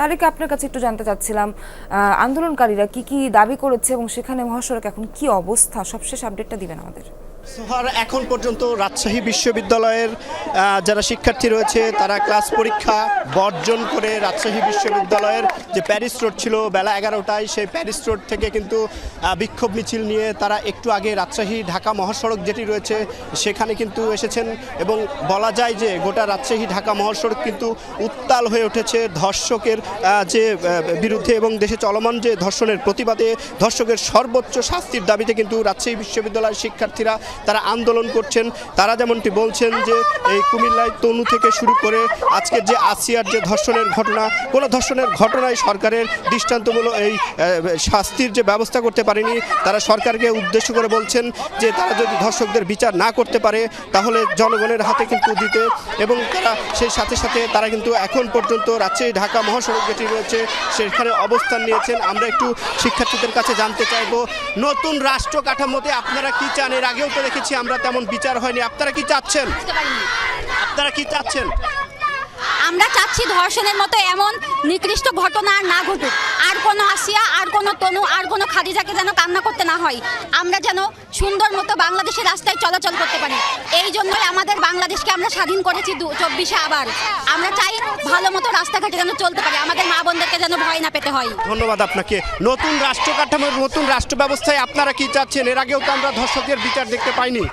তারিখে আপনার কাছে একটু জানতে চাচ্ছিলাম আন্দোলনকারীরা কি কি দাবি করেছে এবং সেখানে মহাসড়ক এখন কি অবস্থা? সবশেষ আপডেটটা দিবেন আমাদের। সোহার এখন পর্যন্ত রাজশাহী বিশ্ববিদ্যালয়ের যারা শিক্ষার্থী রয়েছে, তারা ক্লাস পরীক্ষা বর্জন করে রাজশাহী বিশ্ববিদ্যালয়ের যে প্যারিস রোড ছিল বেলা এগারোটায়, সেই প্যারিস রোড থেকে কিন্তু বিক্ষোভ মিছিল নিয়ে তারা একটু আগে রাজশাহী, ঢাকা মহাসড়ক যেটি রয়েছে, সেখানে কিন্তু এসেছেন এবং বলা যায় যে গোটা রাজশাহী, ঢাকা মহাসড়ক কিন্তু উত্তাল হয়ে উঠেছে ধর্ষকের যে বিরুদ্ধে এবং দেশে চলমান যে ধর্ষণের প্রতিবাদে, ধর্ষকের সর্বোচ্চ শাস্তির দাবিতে কিন্তু রাজশাহী বিশ্ববিদ্যালয়ের শিক্ষার্থীরা তারা আন্দোলন করছেন। তারা যেমনটি বলছেন যে এই কুমিল্লায় তনু থেকে শুরু করে আজকের যে আসিয়ার যে ধর্ষণের ঘটনা, কোনো ধর্ষণের ঘটনায় সরকারের দৃষ্টান্তমূলক এই শাস্তির যে ব্যবস্থা করতে পারেনি, তারা সরকারকে উদ্দেশ্য করে বলছেন যে তারা যদি ধর্ষকদের বিচার না করতে পারে, তাহলে জনগণের হাতে কিন্তু দিতে। এবং তারা সেই সাথে সাথে তারা কিন্তু এখন পর্যন্ত রাজশাহী, ঢাকা মহাসড়ক যেটি রয়েছে, সেখানে অবস্থান নিয়েছেন। আমরা একটু শিক্ষার্থীদের কাছে জানতে চাইব, নতুন রাষ্ট্র কাঠামোতে আপনারা কি চান? এর আগেও তো দেখেছি আমরা তেমন বিচার হয়নি। আপনারা কি চাচ্ছেন? আপনারা কি চাচ্ছেন? আমরা চাচ্ছি ধর্ষণের মতো এমন নিকৃষ্ট ঘটনা আর না ঘটুক। আর কোনো আসিয়া কোনো তনু আর কোনো খাদিজাকে যেন কান্না করতে না হয়। আমরা যেন সুন্দর মতো বাংলাদেশের রাস্তায় চলাচল করতে পারি। এই জন্যই আমাদের বাংলাদেশকে আমরা স্বাধীন করেছি দু চব্বিশে আবার। আমরা চাই ভালো মতো রাস্তাঘাটে যেন চলতে পারি। আমাদের মা বোনদেরকে যেন ভয় না পেতে হয়। ধন্যবাদ আপনাকে। নতুন রাষ্ট্র কাঠামোর নতুন রাষ্ট্র ব্যবস্থায় আপনারা কি চাচ্ছেন? এর আগেও তো আমরা ধর্ষকের বিচার দেখতে পাইনি।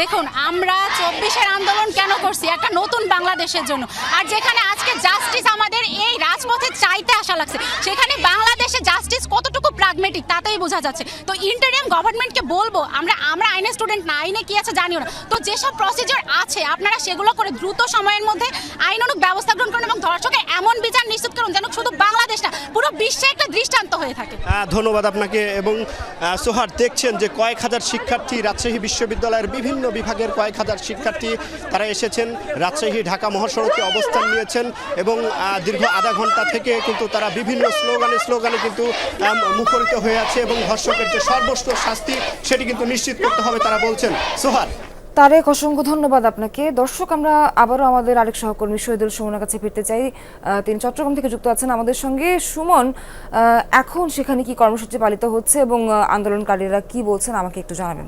দেখুন, আমরা চব্বিশের আন্দোলন কেন করছি? একটা নতুন বাংলাদেশের জন্য। আর যেখানে আজকে জাস্টিস আমাদের এই রাজপথে চাইতে আসা লাগছে, সেখানে বাংলাদেশে জাস্টিস কতটুকু প্রাগমেটিক তাতেই বোঝা যাচ্ছে। তো ইন্টারিয়াম গভর্নমেন্টকে বলব, আমরা আমরা আইনের স্টুডেন্ট না, আইনে কি আছে জানিও না। তো যেসব প্রসিজার আছে, আপনারা সেগুলো করে দ্রুত সময়ের মধ্যে আইনানুগ ব্যবস্থা গ্রহণ করুন এবং ধর্ষকের এমন বিচার নিশ্চিত করুন যেন শুধু বাংলাদেশ না, পুরো বিশ্বে একটা হয়ে থাকে। ধন্যবাদ আপনাকে এবং সোহার, দেখছেন যে কয়েক হাজার শিক্ষার্থী রাজশাহী বিশ্ববিদ্যালয়ের বিভিন্ন বিভাগের কয়েক হাজার শিক্ষার্থী তারা এসেছেন, রাজশাহী, ঢাকা মহাসড়কে অবস্থান নিয়েছেন এবং দীর্ঘ আধা ঘণ্টা থেকে কিন্তু তারা বিভিন্ন স্লোগানে স্লোগানে কিন্তু মুখরিত হয়ে আছে এবং ধর্ষকের যে সর্বোচ্চ শাস্তি সেটি কিন্তু নিশ্চিত করতে হবে তারা বলছেন। সোহার। তারেক, অসংখ্য ধন্যবাদ আপনাকে। দর্শক, আমরা আবারও আমাদের আরেক সহকর্মী শহীদুল সুমনের কাছে ফিরতে চাই। তিনি চট্টগ্রাম থেকে যুক্ত আছেন আমাদের সঙ্গে। সুমন এখন সেখানে কি কর্মসূচি পালিত হচ্ছে এবং আন্দোলনকারীরা কি বলছেন আমাকে একটু জানাবেন।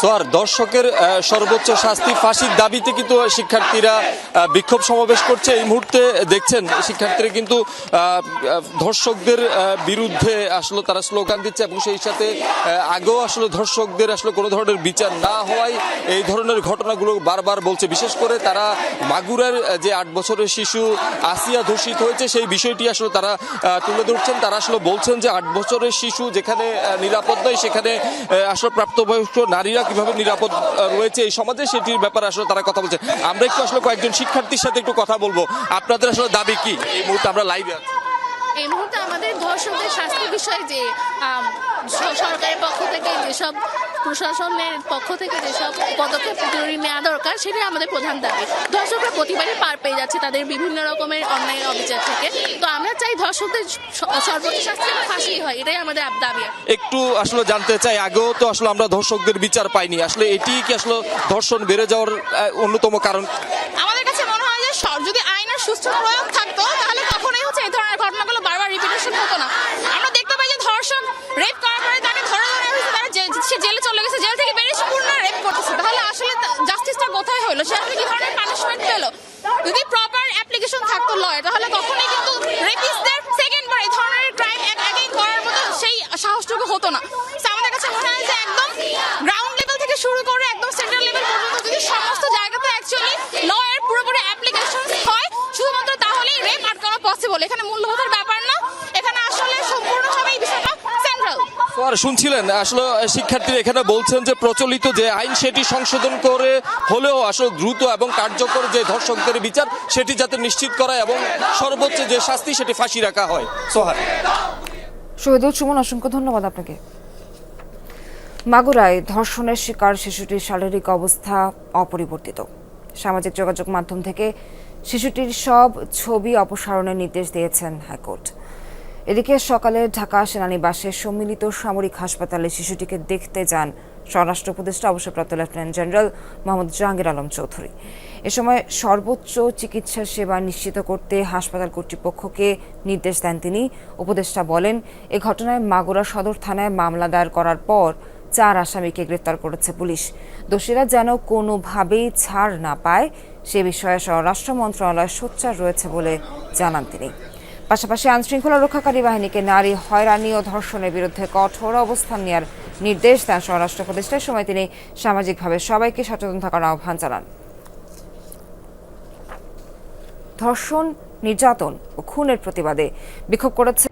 সোয়ার দর্শকের সর্বোচ্চ শাস্তি ফাঁসির দাবিতে কিন্তু শিক্ষার্থীরা বিক্ষোভ সমাবেশ করছে। এই মুহূর্তে দেখছেন, শিক্ষার্থীরা কিন্তু ধর্ষকদের বিরুদ্ধে আসলে তারা স্লোগান দিচ্ছে এবং সেই সাথে আগেও আসলে ধর্ষকদের আসলে কোনো ধরনের বিচার না হওয়ায় এই ধরনের ঘটনাগুলো বারবার বলছে। বিশেষ করে তারা মাগুরার যে আট বছরের শিশু আসিয়া ধর্ষিত হয়েছে, সেই বিষয়টি আসলে তারা তুলে ধরছেন। তারা আসলে বলছেন যে আট বছরের শিশু যেখানে নিরাপদ নয়, সেখানে আসলে প্রাপ্তবয়স্ক নারীরা কীভাবে নিরাপদ রয়েছে এই সমাজে সেটির ব্যাপারে আসলে তারা কথা বলছে। আমরা একটু আসলে কয়েকজন শিক্ষার্থীর সাথে একটু কথা বলব। আপনাদের আসলে দাবি কি? এই মুহূর্তে আমরা লাইভে আছি। এই মুহূর্তে আমাদের ধর্ষকদের শাস্তি বিষয়ে যে সরকারের পক্ষ থেকে যেসব প্রশাসনের পক্ষ থেকে যেসব পদক্ষেপ জরুরি নেওয়া দরকার সেটাই আমাদের প্রধান দাবি। ধর্ষকরা প্রতিবারই পার পেয়ে যাচ্ছে তাদের বিভিন্ন রকমের অন্যায় অবিচার থেকে। তো আমরা চাই ধর্ষকদের সর্বোচ্চ শাস্তি ফাঁসি হয় এটাই আমাদের দাবি। একটু আসলে জানতে চাই আগেও তো আসলে আমরা ধর্ষকদের বিচার পাইনি। আসলে এটি কি আসলে ধর্ষণ বেড়ে যাওয়ার অন্যতম কারণ? আমাদের কাছে মনে হয় যে যদি আইনের সুস্থ প্রয়োগ থাকতো তাহলে কখনোই হচ্ছে এই ধরনের ঘটনাগুলো বারবার রিপিটেশন হতো না আমরা দেখতে পাই যে ধর্ষক রেপ করার পরে তাকে ধরে ধরে হয়েছে তারা জে- সে জেলে চলে গেছে জেল থেকে বেরিয়ে সে পুনরায় রেপ করতেছে তাহলে আসলে জাস্টিসটা কোথায় হলো সে আসলে কি ধরনের পানিশমেন্ট পেল যদি প্রপার অ্যাপ্লিকেশন থাকতো লয় তাহলে কখনোই কিন্তু রেপিস্টদের সেকেন্ড বার এই ধরনের ক্রাইম অ্যাগেইন করার মতো সেই সাহসটুকু হতো না। আমাদের কাছে মনে হয় যে একদম গ্রাউন্ড লেভেল থেকে শুরু করে একদম সেন্ট্রাল লেভেল পর্যন্ত যদি সমস্ত জায়গাতে অ্যাকচুয়ালি লয়ের পুরোপুরি অ্যাপ্লিকেশন হয়, শুধুমাত্র তাহলেই রেপ আটকানো পসিবল এখানে মূল্যবোধের ব্যাপার না এখানে আসলে সম্পূর্ণভাবে এই বিষয়টা আর শুনছিলেন, আসলে শিক্ষার্থীরা এখানে বলছেন যে প্রচলিত যে আইন সেটি সংশোধন করে হলেও আসলে দ্রুত এবং কার্যকর যে ধর্ষকদের বিচার, সেটি যাতে নিশ্চিত করা এবং সর্বোচ্চ যে শাস্তি, সেটি ফাঁসি রাখা হয়। সোহার শহীদুল সুমন, অসংখ্য ধন্যবাদ আপনাকে। মাগুরায় ধর্ষণের শিকার শিশুটির শারীরিক অবস্থা অপরিবর্তিত। সামাজিক যোগাযোগ মাধ্যম থেকে শিশুটির সব ছবি অপসারণের নির্দেশ দিয়েছেন হাইকোর্ট। এদিকে সকালে ঢাকা সেনানিবাসে সম্মিলিত সামরিক হাসপাতালে শিশুটিকে দেখতে যান স্বরাষ্ট্র উপদেষ্টা, অবসরপ্রাপ্ত লেফটেন্যান্ট জেনারেল মোহাম্মদ জাহাঙ্গীর আলম চৌধুরী। এ সময় সর্বোচ্চ চিকিৎসা সেবা নিশ্চিত করতে হাসপাতাল কর্তৃপক্ষকে নির্দেশ দেন তিনি। উপদেষ্টা বলেন, এ ঘটনায় মাগুরা সদর থানায় মামলা দায়ের করার পর চার আসামিকে গ্রেপ্তার করেছে পুলিশ। দোষীরা যেন কোনোভাবেই ছাড় না পায়, সে বিষয়ে স্বরাষ্ট্র মন্ত্রণালয় সোচ্চার রয়েছে বলে জানান তিনি। পাশাপাশি আইনশৃঙ্খলা রক্ষাকারী বাহিনীকে নারী হয়রানি ও ধর্ষণের বিরুদ্ধে কঠোর অবস্থান নেওয়ার নির্দেশ দেন স্বরাষ্ট্র উপদেষ্টার সময় তিনি সামাজিকভাবে সবাইকে সচেতন থাকার আহ্বান জানান। ধর্ষণ, নির্যাতন ও খুনের প্রতিবাদে বিক্ষোভ করেছে